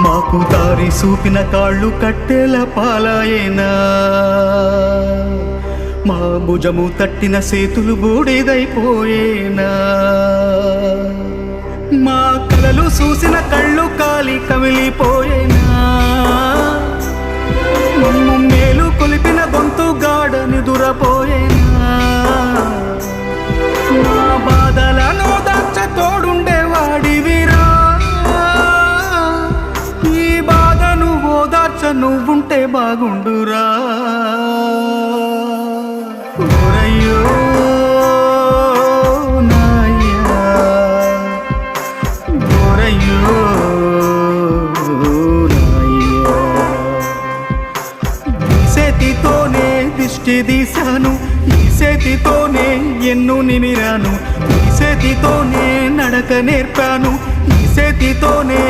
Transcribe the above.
మాకు దారి చూపిన కాళ్ళు కట్టెల పాలాయేనా? మా భుజము తట్టిన సేతులు బూడిదైపోయేనా? మా కలలు చూసిన కళ్ళు కాలి కమిలిపోయేనా? మమ్ము నువ్వుంటే బాగుండురా. ఓరయ్యో నాయ్యా ఓరయ్యో నాయ్యా ఈ చేతితోనే దిష్టి తీశాను ఈ చేతితోనే ఎన్ను నిమిరాను ఈ చేతితోనే నడక నేర్పాను ఈ చేతితోనే